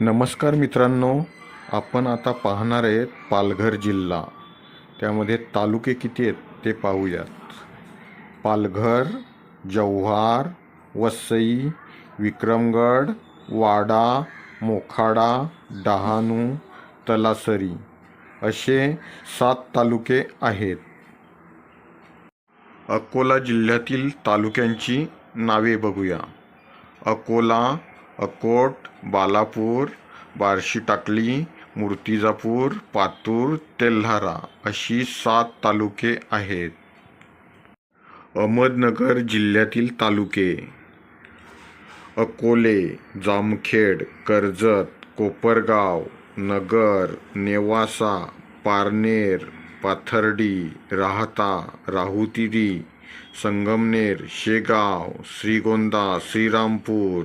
नमस्कार मित्रांनो आपण आता पाहणार आहेत पालघर जिल्हा. त्यामध्ये तालुके किती आहेत ते पाहूयात. पालघर जव्हार वसई विक्रमगड वाडा मोखाडा डहाणू तलासरी असे सात तालुके आहेत. अकोला जिल्ह्यातील तालुक्यांची नावे बघूया. अकोला अकोट बालापूर बार्शी टाकली मूर्तिजापूर पातूर तेल्हारा अशी सात तालुके आहेत. अहमदनगर जिल्ह्यातील तालुके. अकोले जामखेड कर्जत कोपरगाव नगर नेवासा पारनेर पाथर्डी राहता राहुतिरी संगमनेर शेगाव श्रीगोंदा श्रीरामपूर